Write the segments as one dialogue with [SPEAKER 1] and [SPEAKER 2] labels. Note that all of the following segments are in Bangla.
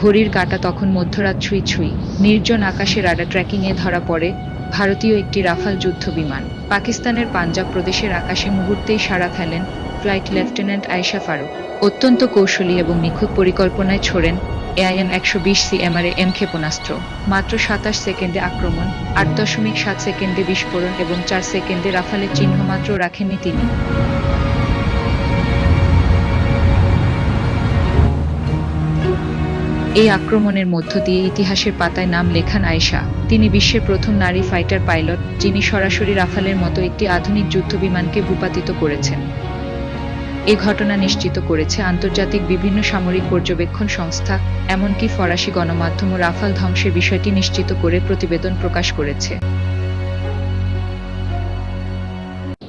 [SPEAKER 1] ঘড়ির কাঁটা তখন মধ্যরাত ছুঁই ছুঁই। নির্জন আকাশে রাডার ট্র্যাকিংয়ে ধরা পড়ে ভারতীয় একটি রাফাল যুদ্ধ বিমান। পাকিস্তানের পাঞ্জাব প্রদেশের আকাশে মুহূর্তেই সাড়া ফেলেন ফ্লাইট লেফটেন্যান্ট আয়েশা ফারুক। অত্যন্ত কৌশলী এবং নিখুঁত পরিকল্পনায় ছোড়েন এআইএন একশো বিশ সিএমআরএ এম ক্ষেপণাস্ত্র মাত্র সাতাশ সেকেন্ডে আক্রমণ, আট দশমিক সাত সেকেন্ডে বিস্ফোরণ এবং চার সেকেন্ডে রাফালের চিহ্ন মাত্র রাখেননি তিনি। এই আক্রমণের মধ্য দিয়ে ইতিহাসের পাতায় নাম লেখান আয়েশা। তিনি বিশ্বের প্রথম নারী ফাইটার পাইলট, যিনি সরাসরি রাফালের মতো একটি আধুনিক যুদ্ধবিমানকে ভূপাতিত করেছেন। এ ঘটনা নিশ্চিত করেছে আন্তর্জাতিক বিভিন্ন সামরিক পর্যবেক্ষণ সংস্থা, এমনকি ফরাসি গণমাধ্যম রাফাল ধ্বংসের বিষয়টি নিশ্চিত করে প্রতিবেদন প্রকাশ করেছে।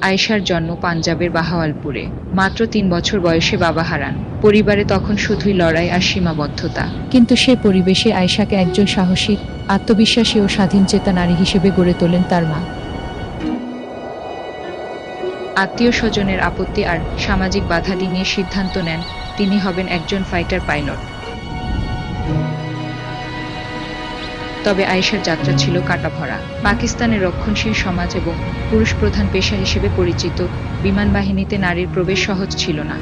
[SPEAKER 1] আয়েশার জন্ম পাঞ্জাবের বাহাওয়ালপুরে। মাত্র তিন বছর বয়সে বাবা হারান। পরিবারে তখন শুধুই লড়াই আর সীমাবদ্ধতা। কিন্তু সে পরিবেশে আয়েশাকে একজন সাহসী আত্মবিশ্বাসী ও স্বাধীন চেতা নারী হিসেবে গড়ে তোলেন তার মা। আত্মীয় স্বজনের আপত্তি আর সামাজিক বাধা নিয়ে সিদ্ধান্ত নেন তিনি হবেন একজন ফাইটার পাইলট। তবে আয়েশার যাত্রা ছিল কাটা ভরা পাকিস্তানের রক্ষণশীল সমাজ এবং পুরুষ প্রধান পেশা হিসেবে পরিচিত বিমান বাহিনীতে নারীর প্রবেশ সহজ ছিল না।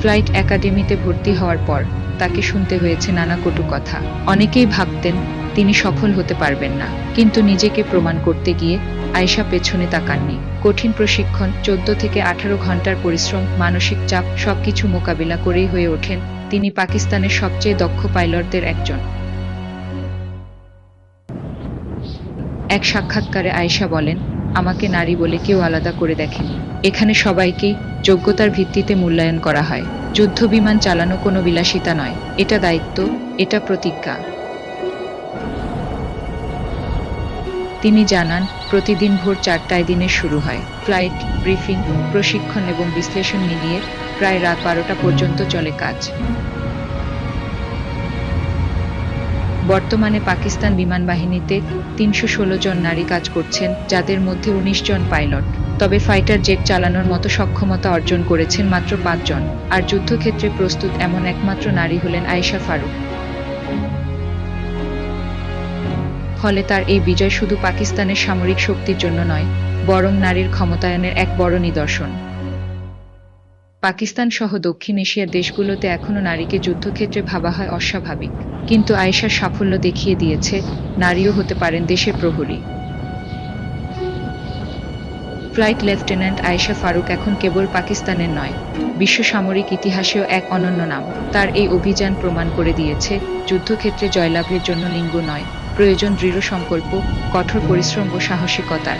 [SPEAKER 1] ফ্লাইট একাডেমিতে ভর্তি হওয়ার পর তাকে শুনতে হয়েছে নানা কটু কথা। অনেকেই ভাবতেন তিনি সফল হতে পারবেন না, কিন্তু নিজেকে প্রমাণ করতে গিয়ে আয়েশা পেছনে তাকাননি। কঠিন প্রশিক্ষণ, চোদ্দ থেকে আঠারো ঘণ্টার পরিশ্রম, মানসিক চাপ, সবকিছু মোকাবিলা করেই হয়ে ওঠেন। তিনি পাকিস্তানের সবচেয়ে দক্ষ পাইলটদের একজন। এক সাক্ষাৎকারে আয়েশা বলেন, আমাকে নারী বলে কেউ আলাদা করে দেখেনি। এখানে সবাইকেই যোগ্যতার ভিত্তিতে মূল্যায়ন করা হয়। যুদ্ধ বিমান চালানো কোনো বিলাসিতা নয়। এটা দায়িত্ব, এটা প্রতিজ্ঞা। তিনি জানান, প্রতিদিন ভোর চারটায় দিনের শুরু হয়। ফ্লাইট, ব্রিফিং, প্রশিক্ষণ এবং বিশ্লেষণ মিলিয়ে প্রায় রাত বারোটা পর্যন্ত চলে কাজ। বর্তমানে পাকিস্তান বিমান বাহিনীতে তিনশো ষোলো জন নারী কাজ করছেন, যাদের মধ্যে উনিশ জন পাইলট। তবে ফাইটার জেট চালানোর মতো সক্ষমতা অর্জন করেছেন মাত্র পাঁচজন আর যুদ্ধক্ষেত্রে প্রস্তুত এমন একমাত্র নারী হলেন আয়েশা ফারুক। ফলে তার এই বিজয় শুধু পাকিস্তানের সামরিক শক্তির জন্য নয়, বরং নারীর ক্ষমতায়নের এক বড় নিদর্শন। পাকিস্তান সহ দক্ষিণ এশিয়ার দেশগুলোতে এখনও নারীকে যুদ্ধক্ষেত্রে ভাবা হয় অস্বাভাবিক। কিন্তু আয়েশার সাফল্য দেখিয়ে দিয়েছে, নারীও হতে পারেন দেশের প্রহরী। ফ্লাইট লেফটেন্যান্ট আয়েশা ফারুক এখন কেবল পাকিস্তানের নয়, বিশ্ব সামরিক ইতিহাসেও এক অনন্য নাম। তার এই অভিযান প্রমাণ করে দিয়েছে, যুদ্ধক্ষেত্রে জয়লাভের জন্য লিঙ্গ নয়। প্রয়োজন দৃঢ় সংকল্প, কঠোর পরিশ্রম ও সাহসিকতার।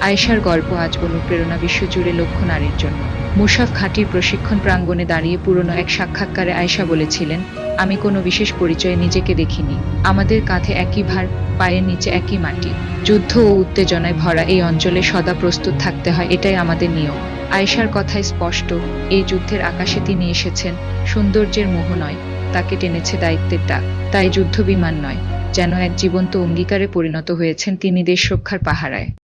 [SPEAKER 1] আয়েশার গল্প আজ অনুপ্রেরণা বিশ্বজুড়ে লক্ষ নারীর জন্য। মুসাফ ঘাটির প্রশিক্ষণ প্রাঙ্গণে দাঁড়িয়ে পুরনো এক সাক্ষাৎকারে আয়েশা বলেছিলেন, আমি কোনো বিশেষ পরিচয়ে নিজেকে দেখিনি। আমাদের কাঁধে একই ভার, পায়ের নিচে একই মাটি। যুদ্ধ ও উত্তেজনায় ভরা এই অঞ্চলে সদা প্রস্তুত থাকতে হয়, এটাই আমাদের নিয়ম। আয়েশার কথায় স্পষ্ট, এই যুদ্ধের আকাশে তিনি এসেছেন, সৌন্দর্যের মোহ নয়। তাকে টেনেছে দায়িত্বের ডাক। তাই যুদ্ধ বিমান নয়, যেন এক জীবন্ত অঙ্গীকারে পরিণত হয়েছেন তিনি দেশ রক্ষার পাহারায়।